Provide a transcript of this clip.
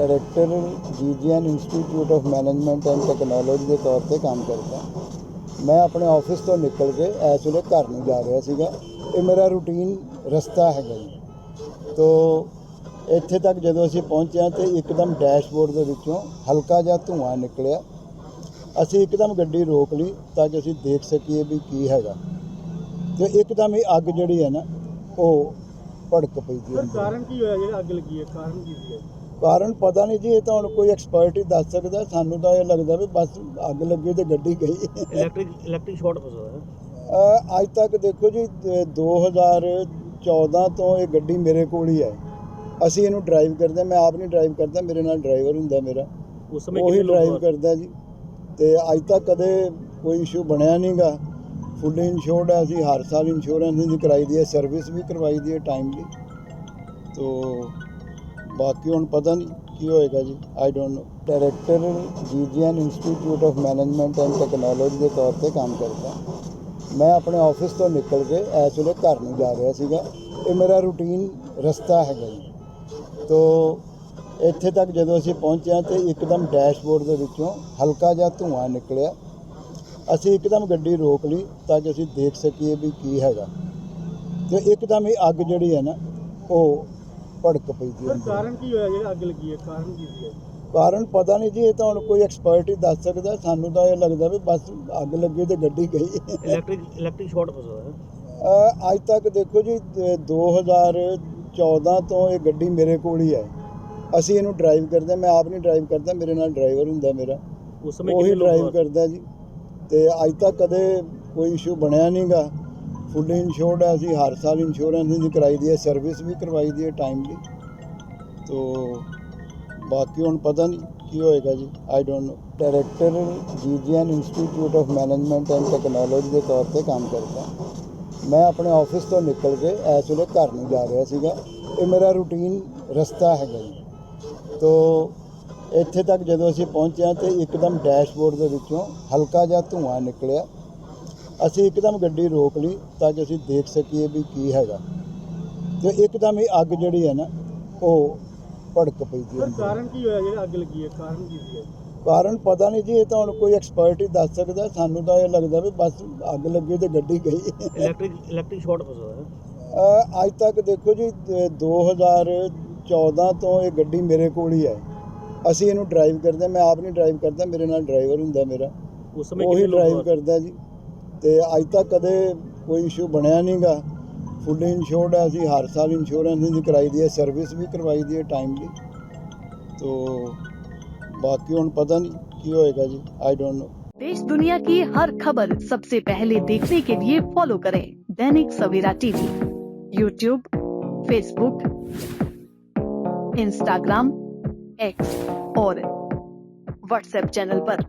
Director GGN institute of management and technology ਦੇ ਤੌਰ ਤੇ ਕੰਮ ਕਰਦਾ। ਮੈਂ ਆਪਣੇ ਆਫਿਸ ਤੋਂ ਨਿਕਲ ਕੇ ਇਸ ਵੇਲੇ ਘਰ ਨੂੰ ਜਾ ਰਿਹਾ ਸੀਗਾ। ਇਹ ਮੇਰਾ ਰੂਟੀਨ ਰਸਤਾ ਹੈਗਾ ਜੀ। ਤੋ ਇੱਥੇ ਤੱਕ ਜਦੋਂ ਅਸੀਂ ਪਹੁੰਚਿਆ ਤੇ ਇੱਕਦਮ ਡੈਸ਼ਬੋਰਡ ਦੇ ਵਿੱਚੋਂ ਹਲਕਾ ਜਿਹਾ ਧੂੰਆਂ ਨਿਕਲਿਆ। ਅਸੀਂ ਇੱਕਦਮ ਗੱਡੀ ਰੋਕ ਲਈ ਤਾਂ ਕਿ ਅਸੀਂ ਦੇਖ ਸਕੀਏ ਵੀ ਕੀ ਹੈਗਾ। ਤੇ ਇੱਕਦਮ ਹੀ ਅੱਗ ਜਿਹੜੀ ਹੈ ਨਾ, ਉਹ ਭੜਕ ਪਈ ਜੀ ਕਾਰਨ ਕੀ ਹੋਇਆ? ਜਿਹੜਾ ਅੱਗ ਲੱਗੀ ਹੈ, ਕਾਰਨ ਕੀ ਸੀ? ਕਾਰਨ ਪਤਾ ਨਹੀਂ ਜੀ ਇਹ ਤਾਂ ਹੁਣ ਕੋਈ ਐਕਸਪਰਟ ਹੀ ਦੱਸ ਸਕਦਾ ਸਾਨੂੰ ਤਾਂ ਇਹ ਲੱਗਦਾ ਵੀ ਬਸ ਅੱਗ ਲੱਗੀ ਤੇ ਗੱਡੀ ਗਈ। ਇਲੈਕਟ੍ਰਿਕ ਇਲੈਕਟ੍ਰਿਕ ਸ਼ਾਰਟ ਹੋ ਸਕਦਾ ਹੈ ਅ, ਅੱਜ ਤੱਕ ਦੇਖੋ ਜੀ ਦ- 2014 ਤੋਂ ਇਹ ਗੱਡੀ ਮੇਰੇ ਕੋਲ ਹੀ ਹੈ ਅਸੀਂ ਇਹਨੂੰ ਡਰਾਈਵ ਕਰਦੇ ਮੈਂ ਆਪ ਨਹੀਂ ਡਰਾਈਵ ਕਰਦਾ ਮੇਰੇ ਨਾਲ ਡਰਾਈਵਰ ਹੁੰਦਾ ਮੇਰਾ। ਉਸ ਸਮੇਂ ਕਿੰਨੇ ਲੋਕ ਡਰਾਈਵ ਕਰਦਾ ਜੀ। ਤੇ ਅੱਜ ਤੱਕ ਕਦੇ ਕੋਈ ਇਸ਼ੂ ਬਣਿਆ ਨਹੀਂਗਾ ਫੁੱਲੀ ਇੰਸ਼ੋਰਡ ਹੈ ਅਸੀਂ ਹਰ ਸਾਲ ਇੰਸ਼ੋਰੈਂਸ ਦੀ ਕਰਾਈ ਦੀ ਹੈ ਸਰਵਿਸ ਵੀ ਕਰਵਾਈ ਦੀ ਹੈ ਟਾਈਮਲੀ ਤੋ ਬਾਕੀ ਹੁਣ ਪਤਾ ਨਹੀਂ ਕੀ ਹੋਏਗਾ ਜੀ। I don't know director GGN institute of management and technology ਦੇ ਤੌਰ ਤੇ ਕੰਮ ਕਰਦਾ। ਮੈਂ ਆਪਣੇ ਆਫਿਸ ਤੋਂ ਨਿਕਲ ਕੇ ਇਸ ਵੇਲੇ ਘਰ ਨੂੰ ਜਾ ਰਿਹਾ ਸੀਗਾ। ਇਹ ਮੇਰਾ ਰੂਟੀਨ ਰਸਤਾ ਹੈਗਾ ਜੀ। ਤੋ ਇੱਥੇ ਤੱਕ ਜਦੋਂ ਅਸੀਂ ਪਹੁੰਚਿਆ ਤੇ ਇੱਕਦਮ ਡੈਸ਼ਬੋਰਡ ਦੇ ਵਿੱਚੋਂ ਹਲਕਾ ਜਿਹਾ ਧੂੰਆਂ ਨਿਕਲਿਆ। ਅਸੀਂ ਇੱਕਦਮ ਗੱਡੀ ਰੋਕ ਲਈ ਤਾਂ ਕਿ ਅਸੀਂ ਦੇਖ ਸਕੀਏ ਵੀ ਕੀ ਹੈਗਾ। ਤੇ ਇੱਕਦਮ ਹੀ ਅੱਗ ਜਿਹੜੀ ਹੈ ਨਾ, ਉਹ ਭੜਕ ਪਈ ਸਰ ਅੰਦਰ। ਕਾਰਨ ਕੀ ਹੋਇਆ? ਜਿਹੜਾ ਅੱਗ ਲੱਗੀ ਹੈ ਕਾਰਨ ਕੀ ਸੀ ਕਾਰਨ ਪਤਾ ਨਹੀਂ ਜੀ ਇਹ ਤਾਂ ਹੁਣ ਕੋਈ ਐਕਸਪਰਟ ਹੀ ਦੱਸ ਸਕਦਾ। ਸਾਨੂੰ ਤਾਂ ਇਹ ਲੱਗਦਾ ਵੀ ਬਸ ਅੱਗ ਲੱਗੀ ਤੇ ਗੱਡੀ ਗਈ। ਇਲੈਕਟ੍ਰਿਕ ਇਲੈਕਟ੍ਰਿਕ ਸ਼ਾਰਟ ਹੋ ਸਕਦਾ ਹੈ ਅ, ਅੱਜ ਤੱਕ ਦੇਖੋ ਜੀ ਦ- 2014 ਤੋਂ ਇਹ ਗੱਡੀ ਮੇਰੇ ਕੋਲ ਹੀ ਹੈ। ਅਸੀਂ ਇਹਨੂੰ ਡਰਾਈਵ ਕਰਦੇ ਮੈਂ ਆਪ ਨਹੀਂ ਡਰਾਈਵ ਕਰਦਾ ਮੇਰੇ ਨਾਲ ਡਰਾਈਵਰ ਹੁੰਦਾ ਮੇਰਾ। ਉਸ ਸਮੇਂ ਉਹੀ ਕਿੰਨੇ ਲੋਕ ਡਰਾਈਵ ਕਰਦਾ ਜੀ। ਤੇ ਅੱਜ ਤੱਕ ਕਦੇ ਕੋਈ ਇਸ਼ੂ ਬਣਿਆ ਨਹੀਂਗਾ ਫੁੱਲ ਇੰਸ਼ੋਰਡ ਹੈ ਅਸੀਂ ਹਰ ਸਾਲ ਇੰਸ਼ੋਰੈਂਸ ਦੀ ਕਰਾਈ ਦੀ ਹੈ ਸਰਵਿਸ ਵੀ ਕਰਵਾਈ ਦੀ ਹੈ ਟਾਈਮਲੀ ਤੋ ਬਾਕੀ ਹੁਣ ਪਤਾ ਨਹੀਂ ਕੀ ਹੋਏਗਾ ਜੀ। I don't know director GGN institute of management and technology ਦੇ ਤੌਰ ਤੇ ਕੰਮ ਕਰਦਾ। ਮੈਂ ਆਪਣੇ ਆਫਿਸ ਤੋਂ ਨਿਕਲ ਕੇ ਇਸ ਵੇਲੇ ਘਰ ਨੂੰ ਜਾ ਰਿਹਾ ਸੀਗਾ। ਇਹ ਮੇਰਾ ਰੂਟੀਨ ਰਸਤਾ ਹੈਗਾ ਜੀ। ਤੋ ਇੱਥੇ ਤੱਕ ਜਦੋਂ ਅਸੀਂ ਪਹੁੰਚਿਆ ਤੇ ਇੱਕਦਮ ਡੈਸ਼ਬੋਰਡ ਦੇ ਵਿੱਚੋਂ ਹਲਕਾ ਜਿਹਾ ਧੂੰਆਂ ਨਿਕਲਿਆ। ਅਸੀਂ ਇੱਕਦਮ ਗੱਡੀ ਰੋਕ ਲਈ ਤਾਂ ਕਿ ਅਸੀਂ ਦੇਖ ਸਕੀਏ ਵੀ ਕੀ ਹੈਗਾ। ਤੇ ਇੱਕਦਮ ਹੀ ਅੱਗ ਜਿਹੜੀ ਹੈ ਨਾ ਉਹ ਭੜਕ ਪਈ ਜੀ ਸਰ। ਕਾਰਨ ਕੀ ਹੋਇਆ? ਜਿਹੜਾ ਅੱਗ ਲੱਗੀ ਹੈ ਕਾਰਨ ਕੀ ਸੀ? ਕਾਰਨ ਪਤਾ ਨਹੀਂ ਜੀ ਇਹ ਤਾਂ ਹੁਣ ਕੋਈ ਐਕਸਪਰਟ ਹੀ ਦੱਸ ਸਕਦਾ। ਸਾਨੂੰ ਤਾਂ ਇਹ ਲੱਗਦਾ ਵੀ ਬਸ ਅੱਗ ਲੱਗੀ ਤੇ ਗੱਡੀ ਗਈ। ਇਲੈਕਟ੍ਰਿਕ ਇਲੈਕਟ੍ਰਿਕ ਸ਼ਾਰਟ ਹੋ ਸਕਦਾ ਹੈ ਅ, ਅੱਜ ਤੱਕ ਦੇਖੋ ਜੀ ਦ- 2014 ਤੋਂ ਇਹ ਗੱਡੀ ਮੇਰੇ ਕੋਲ ਹੀ ਹੈ। ਅਸੀਂ ਇਹਨੂੰ ਡਰਾਈਵ ਕਰਦੇ ਮੈਂ ਆਪ ਨਹੀਂ ਡਰਾਈਵ ਕਰਦਾ ਮੇਰੇ ਨਾਲ ਡਰਾਈਵਰ ਹੁੰਦਾ ਮੇਰਾ। ਉਸ ਸਮੇਂ ਉਹੀ ਕਿੰਨੇ ਲੋਕ ਡਰਾਈਵ ਕਰਦਾ ਜੀ। ਤੇ ਅੱਜ ਤੱਕ ਕਦੇ ਕੋਈ ਇਸ਼ੂ ਬਣਿਆ ਨਹੀਂਗਾ ਫੁੱਲੀ ਇੰਸ਼ੋਰਡ ਹੈ ਅਸੀਂ ਹਰ ਸਾਲ ਇੰਸ਼ੋਰੈਂਸ ਦੀ ਕਰਾਈ ਦੀ ਹੈ ਸਰਵਿਸ ਵੀ ਕਰਵਾਈ ਦੀ ਹੈ ਟਾਈਮਲੀ ਤੋ ਬਾਕੀ ਹੁਣ ਪਤਾ ਨਹੀਂ ਕੀ ਹੋਏਗਾ ਜੀ ਆਈ ਡੋਨਟ ਨੋ देश दुनिया की हर खबर सबसे पहले देखने के लिए फॉलो करें Dainik Savera TV YouTube Facebook Instagram X और व्हाट्सएप चैनल पर।